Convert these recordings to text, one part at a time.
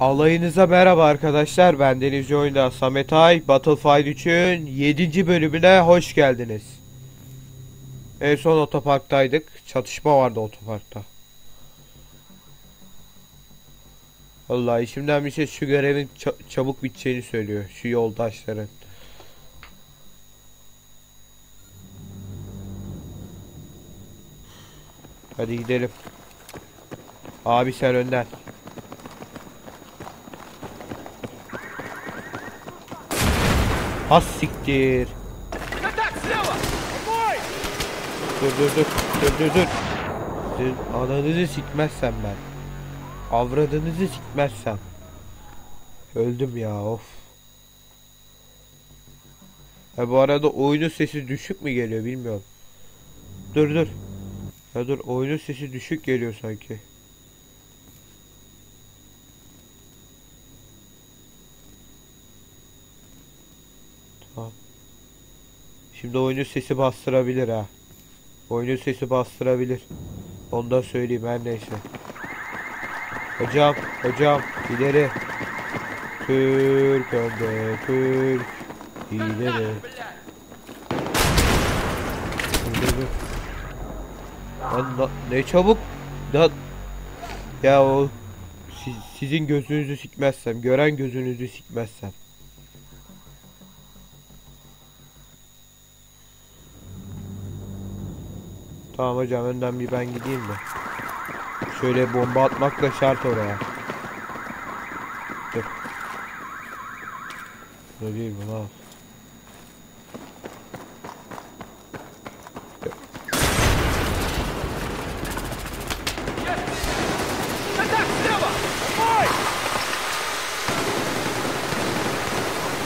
Alayınıza merhaba arkadaşlar. Ben Denizci Oyunda Samet Ay. Battlefield 3'ün 7. bölümüne hoş geldiniz. En son otoparktaydık. Çatışma vardı otoparkta. Vallahi içimden bir şey şu görevin ça- çabuk biteceğini söylüyor. Şu yoldaşların. Hadi gidelim. Abi sen önden. Has siktir. Dur dur dur. Dur dur dur. Dur, Ananızı sikmezsem ben. Avradınızı sikmezsem. Öldüm ya of. Ha bu arada oyunun sesi düşük mü geliyor bilmiyorum. Dur dur. Ya dur oyunun sesi düşük geliyor sanki. Şimdi oyunun sesi bastırabilir ha. Oyunun sesi bastırabilir. Ondan söyleyeyim her neyse. Hocam, hocam ileri. Türk önde, Türk ileri. Lan ne çabuk. Da ya o si- sizin gözünüzü sikmezsem, gören gözünüzü sikmezsem. Tamam hocam önden bir ben gideyim de. Şöyle bomba atmak da şart oraya. Dur. Ne değil bu lan?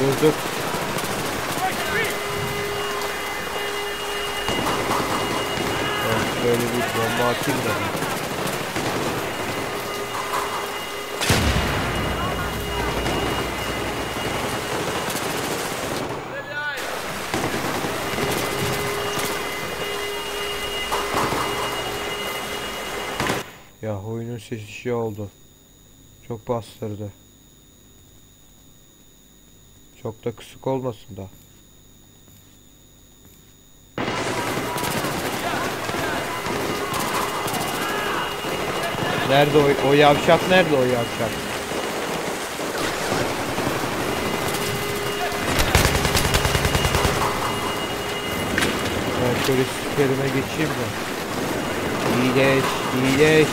Dur dur. Ben şöyle bir bomba atayım da. Ya oyunun sesi şey oldu. Çok bastırdı. Çok da kısık olmasın da. Nerede o, o yavşak nerede o yavşak? Ben şöyle sikerime geçeyim de. İyileş, iyileş.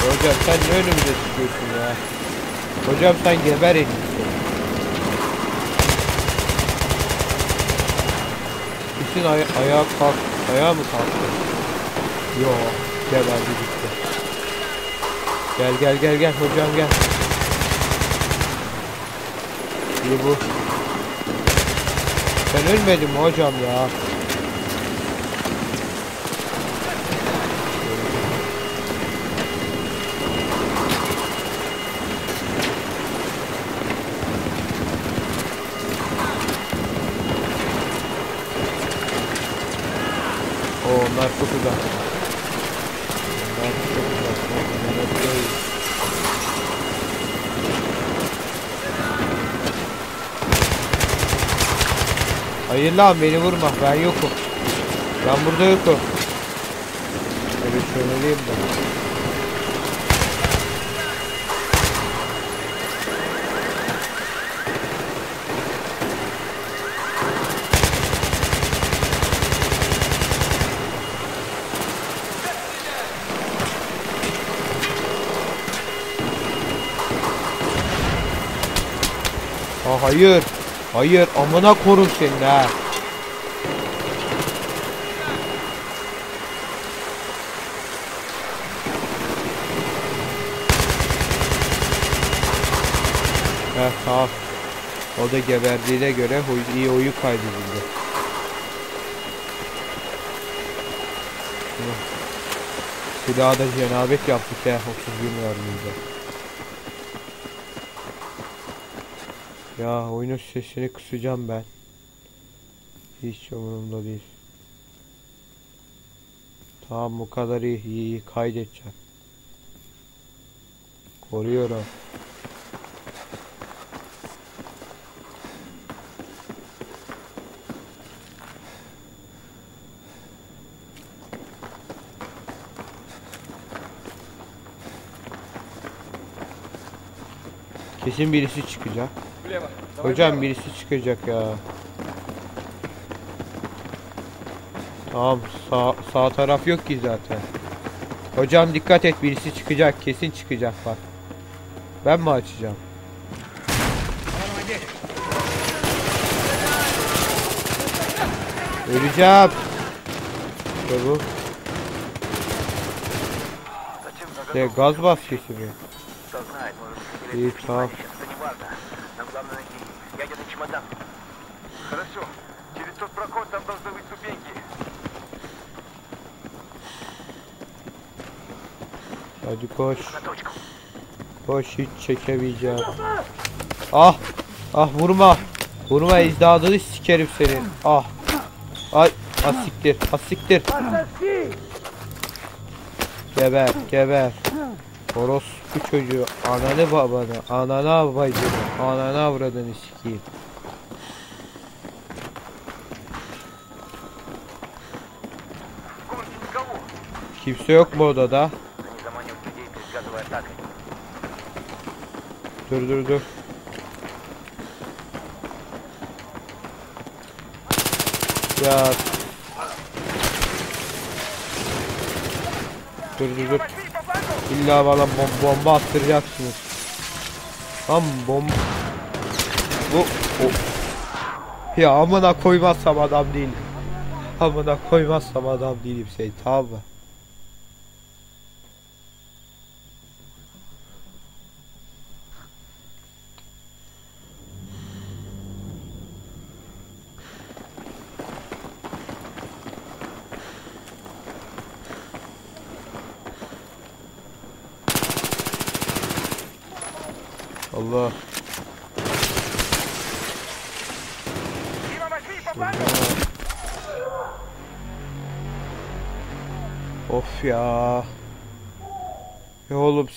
Hocam sen ne önümüze çıkıyorsun ya? Hocam sen geber en Kesin aya ayağa kalk. Ayağa mı kalktı? Yo, geberdi gitti. Gel gel gel gel hocam gel. İyi bu. Sen ölmedin mi hocam ya? Hayır lan beni vurma ben yokum. Ben burada yokum. Şöyle şöyleyeyim de. Ha hayır. Hayır amına korun seni ha. Heh tamam. O da geberdiğine göre iyi oyu kaydedildi. Silahı da cenabet yaptık ya 31 mermiyle. Ya oyunun sesini kısacağım ben. Hiç umurumda değil. Tamam bu kadar iyi, iyi, kaydedeceğim. Koruyorum. Kesin birisi çıkacak Влево. Давай Hocam влево. birisi çıkacak ya. Tamam sağ, sağ taraf yok ki zaten. Hocam dikkat et birisi çıkacak kesin çıkacak bak. Ben mi açacağım? Öleceğim. İşte bu. Зачем Ne заготовки? gaz maskesi mi? Кто знает, Hadi koş. Koş hiç çekemeyeceğim. Ah! Ah vurma! Vurma ecdadını sikerim senin. Ah! Ay! Ah, Asiktir! Asiktir! Ah, geber! Geber! Horos bu çocuğu ananı babanı, ananı avbacını, ananı avradını sikeyim. Kimse yok mu odada? başladı. Dur dur dur. Ya. Dur dur dur. İlla bana bom bomba attıracaksınız. Tam bomba. Bu. Oh. Ya amına koymazsam adam değilim. Amına koymazsam adam değilim şey tamam mı?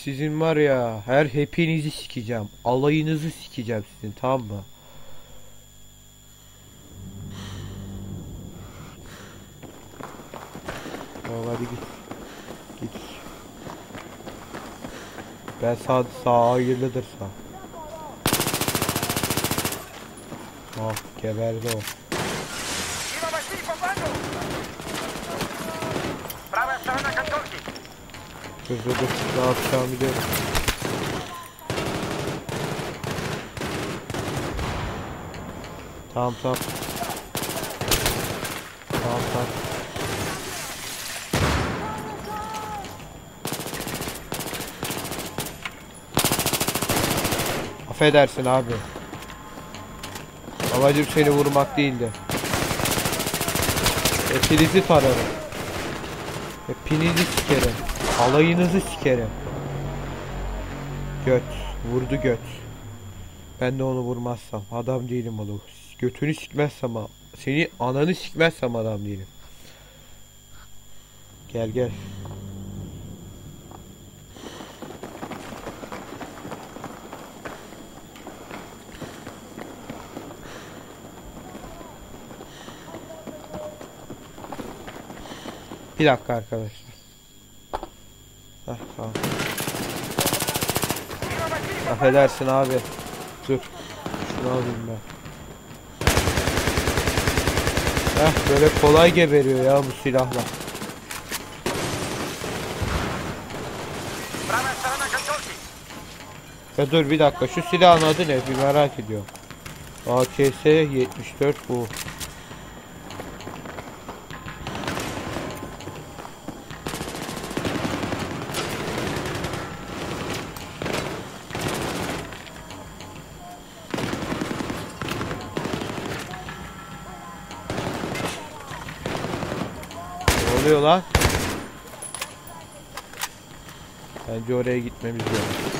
Sizin var ya her hepinizi sikeceğim. Alayınızı sikeceğim sizin tamam mı? Tamam hadi git. Git. Ben sağ sağ hayırlıdır sağ. Ah geberdi o. Dur dur dur. Ne yapacağımı biliyorum. Tamam tamam. Tamam tamam. Affedersin abi. Amacım seni vurmak değildi. Hepinizi tararım. Hepinizi sikerim. Alayınızı sikerim. Göt. Vurdu göt. Ben de onu vurmazsam adam değilim oğlum. Götünü sikmezsem seni ananı sikmezsem adam değilim. Gel gel. Bir dakika arkadaşlar. Heh, tamam. Affedersin abi. Dur. Şunu alayım ben. Heh, böyle kolay geberiyor ya bu silahla. Ya dur bir dakika şu silahın adı ne bir merak ediyorum. AKS 74 bu. lan? Bence oraya gitmemiz lazım.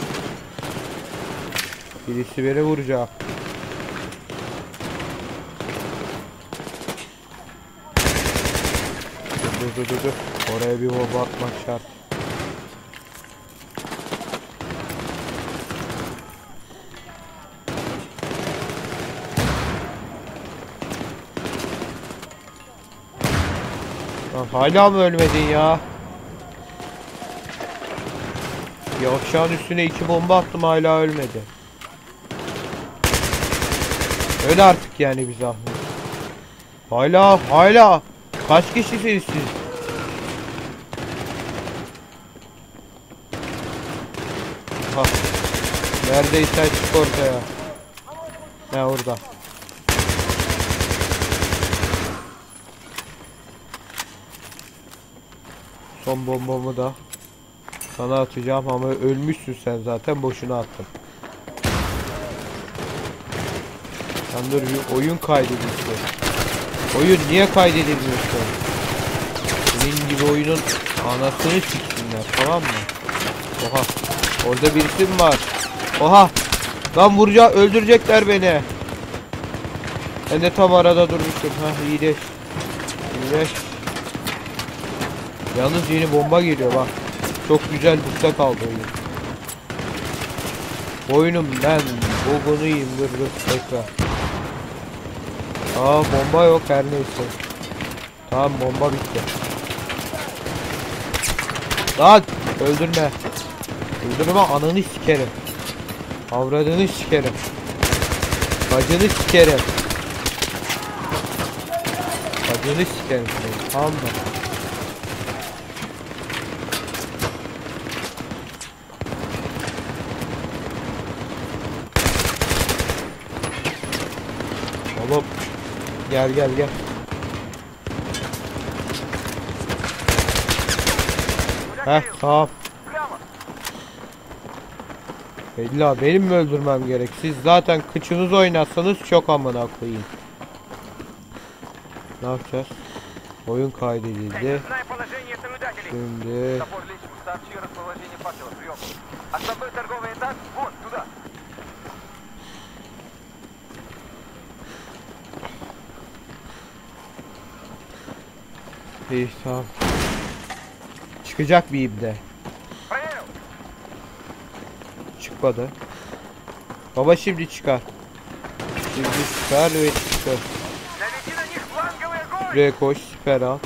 Birisi beni vuracak. Dur dur dur dur. Oraya bir bomba atmak şart. Hala mı ölmedin ya? Yavşağın üstüne iki bomba attım hala ölmedi. Öyle artık yani bir zahmet. Hala hala. Kaç kişisiniz siz? Ha. Neredeysen çık ortaya. Ne orada? Son bombamı da sana atacağım ama ölmüşsün sen zaten boşuna attım. Sen dur bir oyun kaydedilsin. Oyun niye kaydedilmiyorsun? Senin gibi oyunun anasını siksinler tamam mı? Oha. Orada birisi mi var? Oha. Lan vuracak öldürecekler beni. Ben de tam arada durmuştum. Ha iyileş. İyileş. Yalnız yeni bomba geliyor bak. Çok güzel bukta kaldı oyun. Oyunum ben dur dur tekrar. Aa bomba yok her neyse. Tamam bomba bitti. Lan öldürme. Öldürme ananı sikerim. Avradını sikerim. Bacını sikerim. Bacını sikerim. Tamam mı? Oğlum Gel gel gel. Heh tamam. İlla benim mi öldürmem gerek? Siz zaten kıçınız oynatsanız çok amına koyayım. Ne yapacağız? Oyun kaydedildi. Şimdi... Değişti tamam. Çıkacak bir ibne. Çıkmadı. Baba şimdi çıkar. Şimdi çıkar ve çıkar. Buraya koş süper al.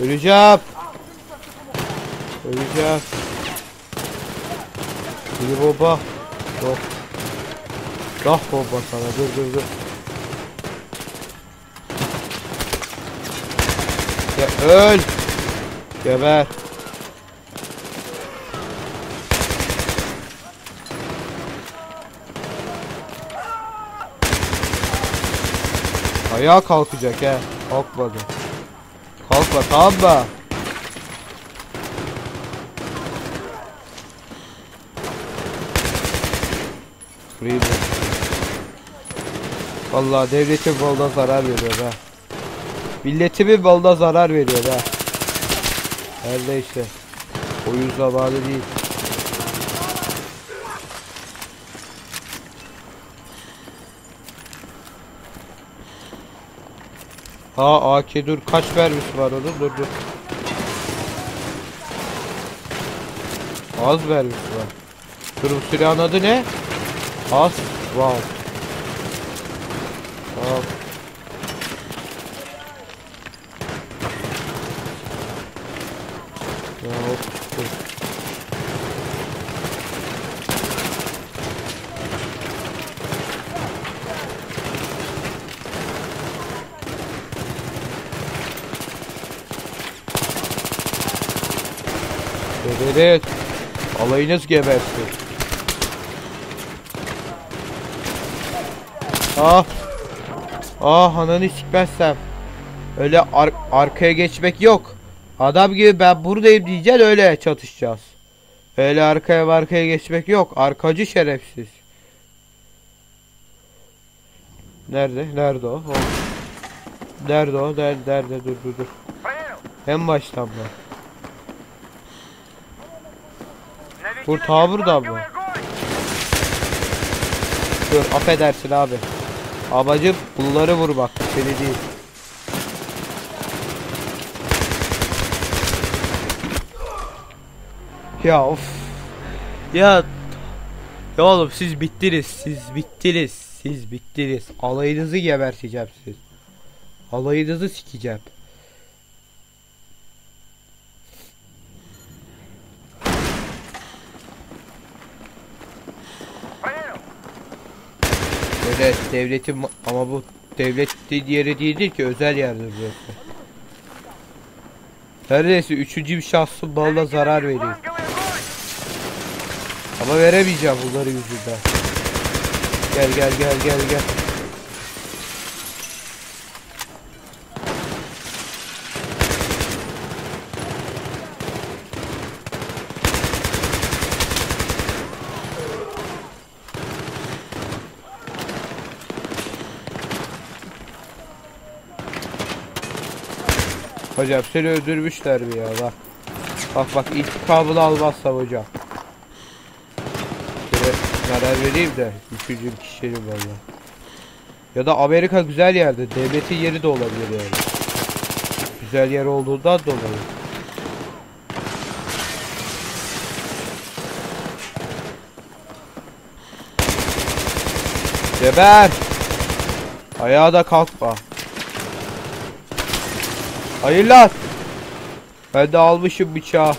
Öleceğim. Öleceğim. Bir baba. Doktor. Dah baba sana dur dur dur. Ya öl. Geber. Ayağa kalkacak he. Kalkmadı. Kalkma tamam mı? Freedom. Vallahi devletin balda zarar veriyor ha. Milletimin balda zarar veriyor ha. Her neyse. Oyun zamanı değil. Ha AK dur kaç vermiş var onun dur dur. Az vermiş var. Dur bu silahın adı ne? Az. Wow. Tamam. Ya hop dur. Evet. Alayınız gebersin. Ah. Ah ananı sikmezsem. Öyle ar arkaya geçmek yok. Adam gibi ben buradayım diyeceksin öyle çatışacağız. Öyle arkaya arkaya geçmek yok. Arkacı şerefsiz. Nerede? Nerede o? o. Nerede o? Nerede? Nerede? Dur dur dur. En baştan mı? Dur ta burada mı? Dur affedersin abi. Amacım bunları vurmak. Seni değil. Ya of. Ya ya oğlum siz bittiniz. Siz bittiniz. Siz bittiniz. Alayınızı geberteceğim siz. Alayınızı sikeceğim. Böyle devletin ama bu devlet yeri değildir ki özel yerdir burası. Her neyse üçüncü bir şahsın malına zarar veriyor. Ama veremeyeceğim bunları yüzünden. Gel gel gel gel gel. Hocam seni öldürmüşler mi ya bak. Bak bak intikamını almazsam hocam. Şöyle karar vereyim de üçüncü kişiyelim valla. Ya da Amerika güzel yerde. Devletin yeri de olabilir yani. Güzel yer olduğundan dolayı. Geber! Ayağa da kalkma. Hayır lan! Ben de almışım bıçağı.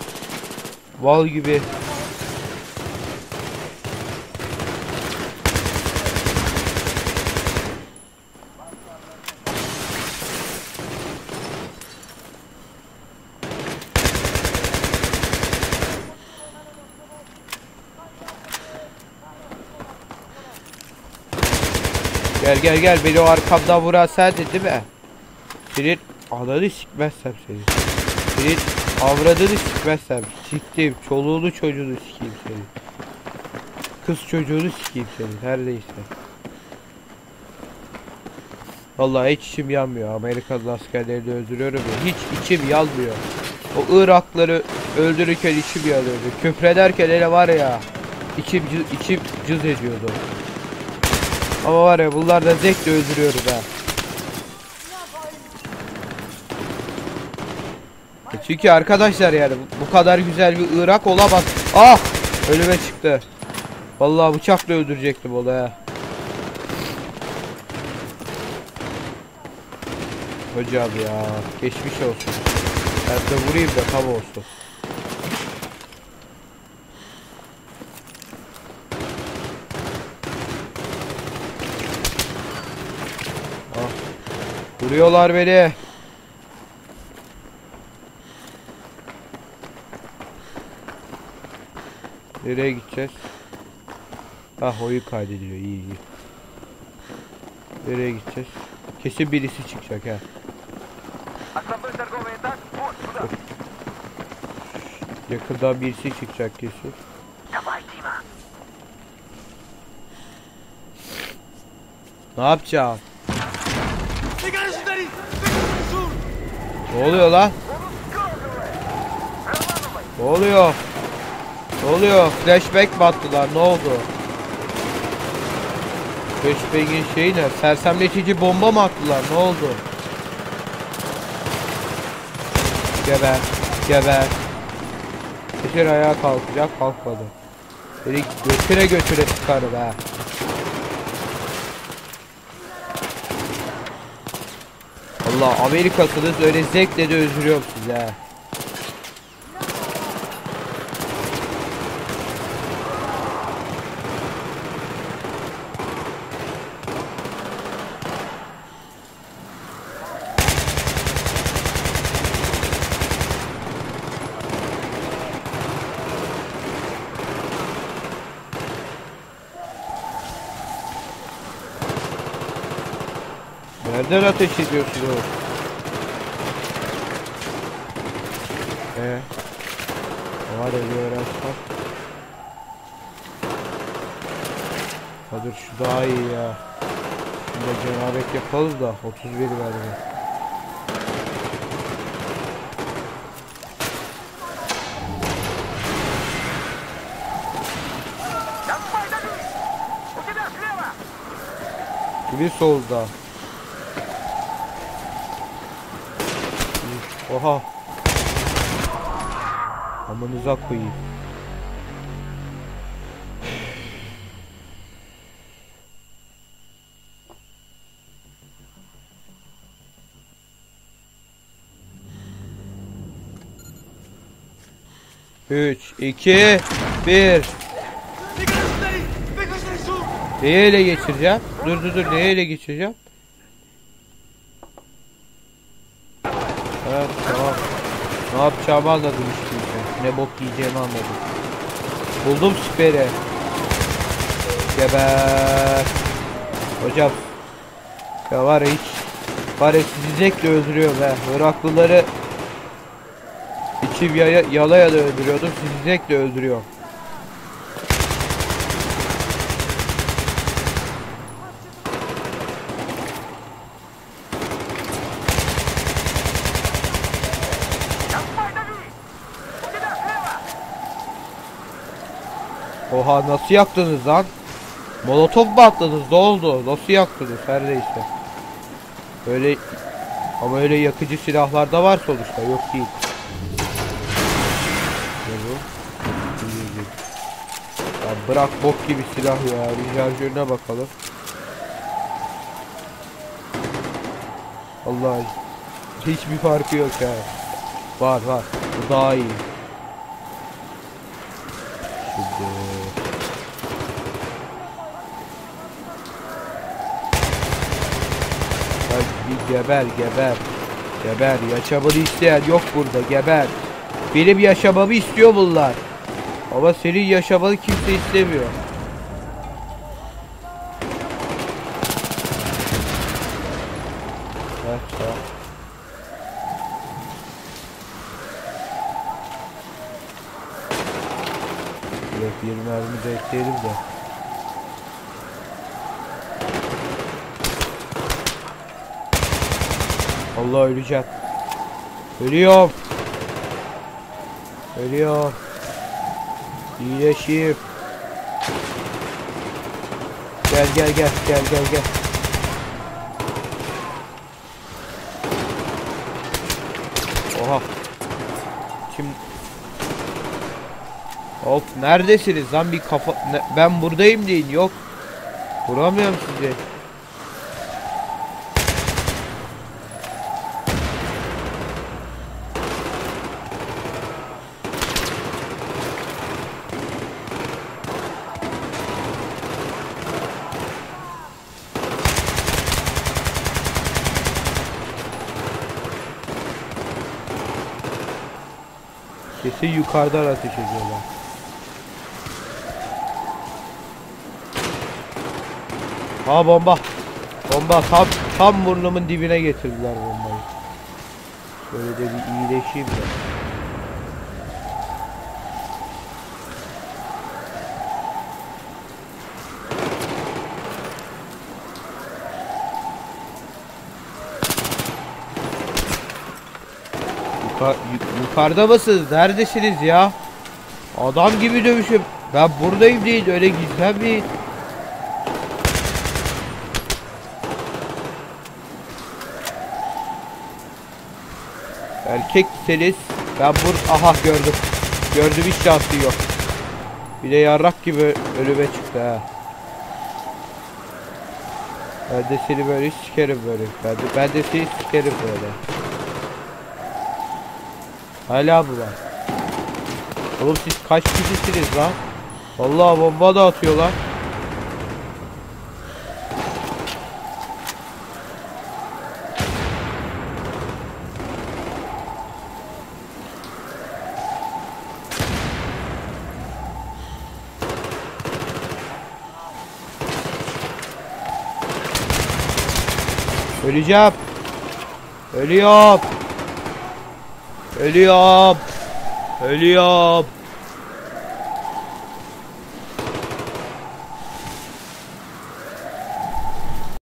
Val gibi. Gel gel gel beni o arkamdan vuran sendin değil mi? Senin ananı sikmezsem seni. Senin avradını sikmezsem siktim. Çoluğunu çocuğunu sikeyim seni. Kız çocuğunu sikeyim senin her neyse. Vallahi hiç içim yanmıyor. Amerikan askerlerini öldürüyorum ya. Hiç içim yanmıyor. O Irakları öldürürken içim yanıyordu. Küfrederken hele var ya. içim içim cız ediyordu. Ama var ya bunlar da zevkle öldürüyoruz ha. Çünkü arkadaşlar yani bu- kadar güzel bir Irak olamaz. Ah! Ölüme çıktı. Vallahi bıçakla öldürecektim onu ha. Hocam ya geçmiş olsun. Ben de vurayım da tam olsun. Ah. Vuruyorlar beni. Nereye gideceğiz? Ah oyu kaydediyor iyi iyi. Nereye gideceğiz? Kesin birisi çıkacak ha. Yakında birisi çıkacak kesin. Ne yapacağım? Ne oluyor lan? Ne oluyor? Oluyor? Flashback mi attılar? Ne oldu? Flashback'in şeyi ne? Sersemletici bomba mı attılar? Ne oldu? Geber. Geber. Beşir ayağa kalkacak. Kalkmadı. Beni götüre götüre çıkar be. Allah Amerikasınız öyle zevkle de özlüyorum size. Nereden ateş ediyorsun oğlum? Ee, var ölüyor aslan. Kadir şu daha iyi ya. Şimdi cenabet yapalım da 31 verdi. Gibi solda. Oha. Amanıza koyayım. Üç, iki, bir. Neyi ele geçireceğim? Dur dur dur neyi ele geçireceğim? Evet tamam. Ne yapacağımı anladım işte. Ne bok yiyeceğimi anladım. Buldum süperi. Geber. Hocam. Ya var hiç. Var ya sizi zevkle öldürüyorum he. Iraklıları içim yaya, yala yala öldürüyordum. Sizi zevkle öldürüyorum. Oha nasıl yaktınız lan? Molotof mu attınız? Ne oldu? Nasıl yaktınız? Her neyse. Öyle ama öyle yakıcı silahlar da var sonuçta. Yok değil. Ne bu? Ya bırak bok gibi silah ya. Şarjörüne bakalım. Allah hiçbir farkı yok ya. Var var. Bu daha iyi. Şimdi Bak bir geber geber. Geber. Yaşamını isteyen yok burada. Geber. Benim yaşamamı istiyor bunlar. Ama senin yaşamanı kimse istemiyor. Heh, tamam. Evet bir mermi de ekleyelim de. Allah öleceğim. Ölüyorum. Ölüyorum. İyileşeyim. Gel gel gel gel gel gel. Oha. Kim? Hop neredesiniz lan bir kafa ne- ben buradayım deyin yok. Vuramıyorum sizi. Kesin yukarıdan ateş ediyorlar. Ha bomba. Bomba tam tam burnumun dibine getirdiler bombayı. Şöyle de bir iyileşeyim de. Yuka- yu- yukarıda mısınız? Neredesiniz ya? Adam gibi dövüşüm. Ben buradayım değil öyle gizlenmeyin. Erkekseniz ben bur aha gördüm. Gördüm hiç şansı yok. Bir de yarrak gibi ölüme çıktı ha. Ben de seni böyle sikerim böyle. Ben de, ben de seni sikerim böyle. Hala mı var? Oğlum siz kaç kişisiniz lan? Vallahi bomba da atıyorlar. Öleceğim. Ölüyorum. Ölüyorum. Ölüyorum.